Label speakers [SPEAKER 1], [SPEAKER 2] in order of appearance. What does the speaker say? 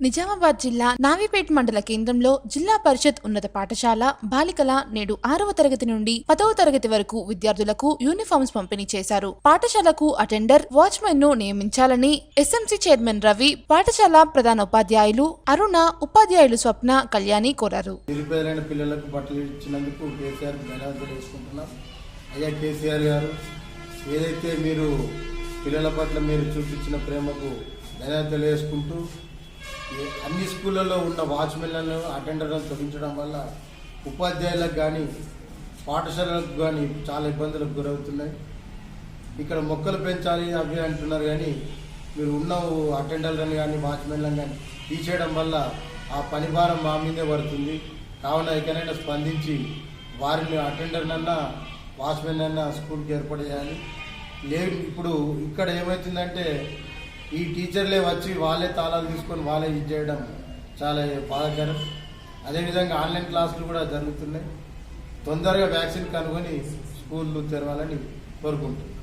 [SPEAKER 1] నిజామాబాద్ జిల్లా నావిపేట్ మండల కేంద్రంలో జిల్లా పరిషత్ ఉన్నత పాఠశాల బాలికల నేడు ఆరవ తరగతి నుండి పదవ తరగతి వరకు విద్యార్థులకు యూనిఫామ్స్ పంపిణీ చేశారు. పాఠశాలకు అటెండర్ వాచ్మెన్ను నియమించాలని ఎస్ఎంసీ చైర్మన్ రవి పాఠశాల ప్రధాన ఉపాధ్యాయులు అరుణ ఉపాధ్యాయులు స్వప్న కళ్యాణి కోరారు.
[SPEAKER 2] నిరుపేదలైన పిల్లలకు బట్టలు ఇచ్చినందుకు కేసీఆర్ అయ్యా కేసీఆర్ గారు ఏదైతే మీరు పిల్లల పట్ల మీరు చూపించిన ప్రేమకు ధన్యవాదాలు తెలియజేసుకుంటూ అన్ని స్కూళ్ళల్లో ఉన్న వాచ్మెన్లను అటెండర్లను తొలగించడం వల్ల ఉపాధ్యాయులకు కానీ పాఠశాలలకు కానీ చాలా ఇబ్బందులకు గురవుతున్నాయి. ఇక్కడ మొక్కలు పెంచాలి అవి అంటున్నారు కానీ మీరు ఉన్న అటెండర్లను కానీ వాచ్మెన్లను కానీ తీసేయడం వల్ల ఆ పని భారం మా మీదే పడుతుంది. కావున ఎక్కడైనా స్పందించి వారిని అటెండర్నన్నా వాచ్మెన్ అన్నా స్కూల్కి ఏర్పాటు చేయాలి. లేదు ఇప్పుడు ఇక్కడ ఏమవుతుందంటే ఈ టీచర్లే వచ్చి వాళ్ళే తాళాలు తీసుకొని వాళ్ళే ఇది చేయడం చాలా బాధాకరం. అదేవిధంగా ఆన్లైన్ క్లాసులు కూడా జరుగుతున్నాయి. తొందరగా వ్యాక్సిన్ కనుగొని స్కూళ్ళు తెరవాలని కోరుకుంటున్నాను